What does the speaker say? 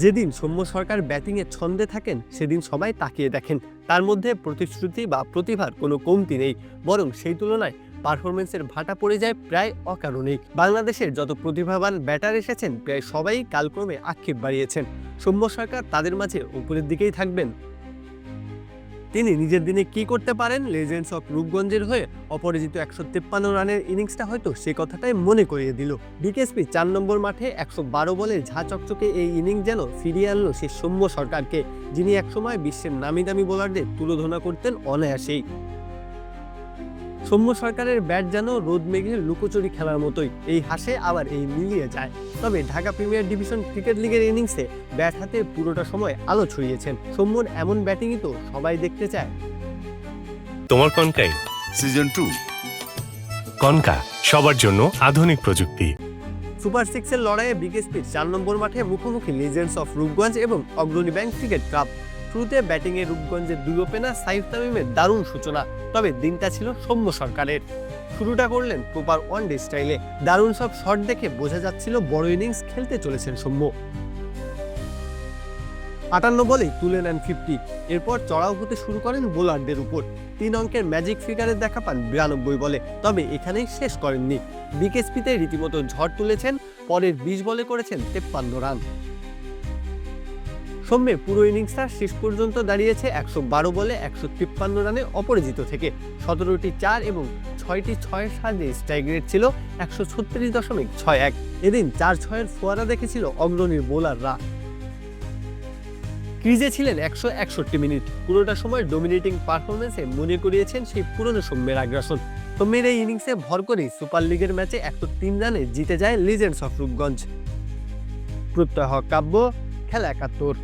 যেদিন সৌম্য সরকার ব্যাটিংয়ে ছন্দে থাকেন, সেদিন সবাই তাকিয়ে দেখেন। তার মধ্যে প্রতিশ্রুতি বা প্রতিভার কোনো কমতি নেই, বরং সেই তুলনায় পারফরমেন্সের ভাটা পড়ে যায় প্রায় অকারণেই। বাংলাদেশের যত প্রতিভাবান ব্যাটার এসেছেন, প্রায় সবাই কালক্রমে আক্ষেপ বাড়িয়েছেন। সৌম্য সরকার তাদের মাঝে উপরের দিকেই থাকবেন। তিনি নিজের দিনে কি করতে পারেন? লেজেন্ডস অফ রূপগঞ্জের হয়ে অপরাজিত একশো তেপ্পান্ন রানের ইনিংসটা হয়তো সে কথাটাই মনে করিয়ে দিল। বিকেএসপি চার নম্বর মাঠে একশো বারো বলে ঝা চকচকে এই ইনিংস যেন ফিরিয়ে আনলো সে সৌম্য সরকারকে, যিনি একসময় বিশ্বের নামি দামি বোলারদের তুলোধনা করতেন অনায়াসেই। সৌম্য সরকারের ব্যাট যেন রোদ মেঘের লুকোচুরি খেলার মতোই। এই হাসে আবার এই মিলিয়ে যায়। তবে ঢাকা প্রিমিয়ার ডিভিশন ক্রিকেট লিগের ইনিংসে ব্যাট হাতে পুরোটা সময় আলো ছড়িয়েছেন। সৌম্যর এমন ব্যাটিংই তো সবাই দেখতে চায়। তোমার কনকাই সিজন টু। কনকা সবার জন্য আধুনিক প্রযুক্তি। সুপার সিক্সের লড়াইয়ে বিকেএসপির চার নম্বর মাঠে মুখোমুখি লিজেন্ডস অফ রূপগঞ্জ এবং অগ্রণী ব্যাংক ক্রিকেট ক্লাব। শুরুতে ব্যাটিংয়ে রূপগঞ্জের দুই ওপেনার সাইফ তামিমের দারুণ সূচনা, তবে দিনটা ছিল সৌম্য সরকারের। শুরুটা করলেন প্রপার ওয়ান ডে স্টাইলে। দারুণ সব শট দেখে বোঝা যাচ্ছিল বড় ইনিংস খেলতে চলেছেন সৌম্য। আটান্ন বলেই তুলে নেন ফিফটি। এরপর চড়াও হতে শুরু করেন বোলারদের উপর। তিন অঙ্কের ম্যাজিক ফিগারের দেখা পান বিরানব্বই বলে, তবে এখানেই শেষ করেননি। বিকেএসপিতে রীতিমতো ঝড় তুলেছেন, পরের বিশ বলে করেছেন তেপ্পান্ন রান। সৌম্যের পুরো ইনিংসটা শেষ পর্যন্ত দাঁড়িয়েছে একশো বারো বলে একশো তিপ্পান্ন রানে অপরাজিত থেকে। সতেরোটি চার এবং ছয়টি ছয়ের সাহায্যে স্ট্রাইক রেট ছিল একশো ছত্রিশ দশমিক ছয় এক। এদিন চার ছয়ের ফোয়ারা দেখেছিল অগ্রণীর বোলাররা। ক্রিজে ছিলেন একশো একষট্টি মিনিট। পুরোটা সময় ডোমিনেটিং পারফরমেন্সে মনে করিয়েছেন সেই পুরনো সৌম্যের আগ্রাসন। সৌম্যের এই ইনিংসে ভর করেই সুপার লিগের ম্যাচে একশো তিন রানে জিতে যায় লিজেন্ডস অফ রূপগঞ্জ। প্রত্যয় হক কাব্য, খেলা একাত্তর।